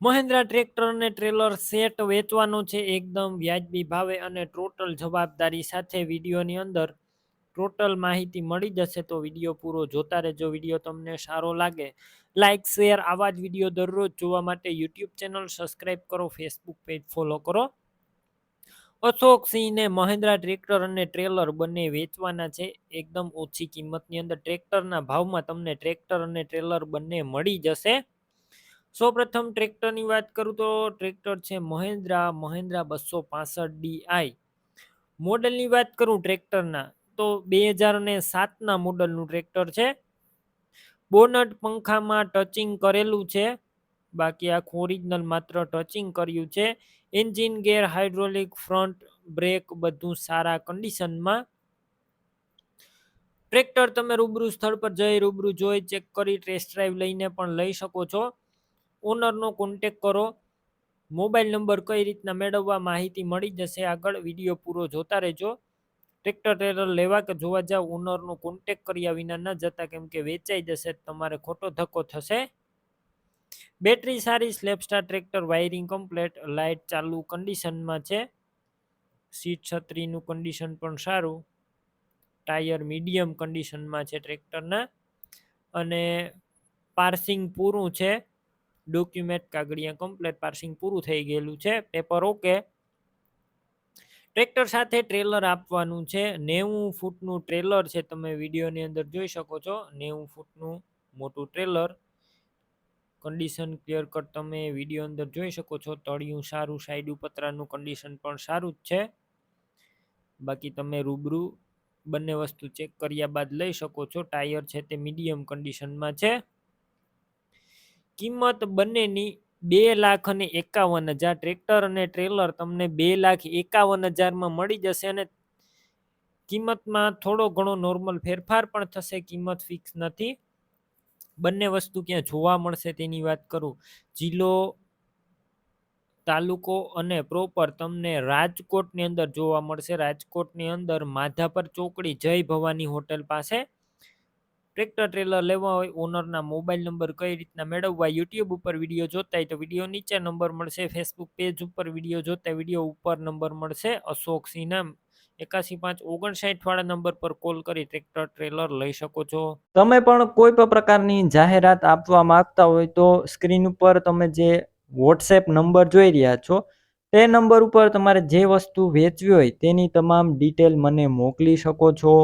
Mahindra tractor અને trailer set વેચવાનું છે એકદમ વ્યાજબી ભાવે અને ટોટલ જવાબદારી સાથે વિડીયોની અંદર ટોટલ માહિતી મળી જશે તો વીડિયો પૂરો જોતા રહેજો. વીડિયો તમને સારો લાગે લાઇક શેર આવા જ વીડિયો દરરોજ જોવા માટે યુટ્યુબ ચેનલ સબસ્ક્રાઈબ કરો, ફેસબુક પેજ ફોલો કરો. અશોક સિંહને મહિન્દ્રા ટ્રેક્ટર અને ટ્રેલર બંને વેચવાના છે. એકદમ ઓછી કિંમતની અંદર ટ્રેક્ટરના ભાવમાં તમને ટ્રેક્ટર અને ટ્રેલર બંને મળી જશે. સૌપ્રથમ ટ્રેક્ટરની વાત કરું તો ટ્રેક્ટર છે મહિન્દ્રા, મહેન્દ્રા બસો પાસઠ ડીઆઈ મોડલની વાત કરું ટ્રેક્ટરના, તો બે હજાર ને સાતના મોડલનું ટ્રેક્ટર છે. બોનટ પંખામાં ટચિંગ કરેલું છે. બાકી આખું ઓરિજિનલ માત્ર ટચિંગ કર્યું છે. Engine, gear, hydraulic, front, brake બધું સારા કન્ડિશનમાં. ટ્રેક્ટર તમે રૂબરૂ સ્થળ પર જઈ રૂબરૂ જોઈ, ચેક કરી, ટેસ્ટ ડ્રાઈવ લઈને પણ લઈ શકો છો. ઓનરનો કોન્ટેક કરો. મોબાઈલ નંબર કઈ રીતના મેળવવા માહિતી મળી જશે આગળ વીડિયો પૂરો જોતા રહેજો. ટ્રેક્ટર ટ્રેલર લેવા કે જોવા જાવ ઓનરનો કોન્ટેક કર્યા વિના ન જતા કેમ કે વેચાઈ જશે તમારે ખોટો ધક્કો થશે. બેટરી સારી સ્લેપસ્ટાર ટ્રેક્ટર વાયરિંગ કમ્પ્લેટ લાઇટ ચાલુ કન્ડિશનમાં છે. સીટ છત્રીનું કન્ડિશન પણ સારું. ટાયર મીડિયમ કન્ડિશનમાં છે ટ્રેક્ટરના. અને પાર્સિંગ પૂરું છે. ડોક્યુમેન્ટ કાગળિયા કમ્પ્લેટ પાર્સિંગ પૂરું થઈ ગયેલું છે. પેપર ઓકે ટ્રેક્ટર સાથે ટ્રેલર આપવાનું છે. નેવું ફૂટનું ટ્રેલર છે. તમે વિડીયોની અંદર જોઈ શકો છો. નેવું ફૂટનું મોટું ટ્રેલર કન્ડિશન ક્લિયર કટ તમે વીડિયો અંદર જોઈ શકો છો. તળિયું સારું સાઈડ ઉપતરાનું કન્ડિશન પણ સારું જ છે. બાકી તમે રૂબરૂ બંને વસ્તુ ચેક કર્યા બાદ લઈ શકો છો. ટાયર છે તે મીડિયમ કન્ડિશનમાં છે. કિંમત બંનેની બે લાખ અને એકાવન હજાર. ટ્રેક્ટર અને ટ્રેલર તમને બે લાખ એકાવન હજારમાં મળી જશે અને કિંમતમાં થોડો ઘણો નોર્મલ ફેરફાર પણ થશે, કિંમત ફિક્સ નથી. બંને વસ્તુ ક્યાં જોવા મળશે તેની વાત કરું. જિલ્લો, તાલુકો અને પ્રોપર તમને રાજકોટની અંદર જોવા મળશે. રાજકોટની અંદર માધાપર ચોકડી જય ભવાની હોટેલ પાસે ટ્રેક્ટર ટ્રેલર લેવા હોય, ઓનરના મોબાઈલ નંબર કઈ રીતના મેળવવા, યુટ્યુબ ઉપર વીડિયો જોતા હોય તો વીડિયો નીચે નંબર મળશે, ફેસબુક પેજ ઉપર વીડિયો જોતા વીડિયો ઉપર નંબર મળશે, અશોક સિંહ નામ એકાસી પાંચ ઓગણસાઠ વાળા નંબર પર કોલ કરી ટ્રેક્ટર ટ્રેલર લઈ શકો છો. તમે પણ કોઈ પણ પ્રકારની જાહેરાત આપવા માંગતા હોય તો સ્ક્રીન ઉપર તમે જે વોટ્સએપ નંબર જોઈ રહ્યા છો, તે નંબર ઉપર તમારે જે વસ્તુ વેચવી હોય તેની તમામ ડિટેલ મને મોકલી શકો છો.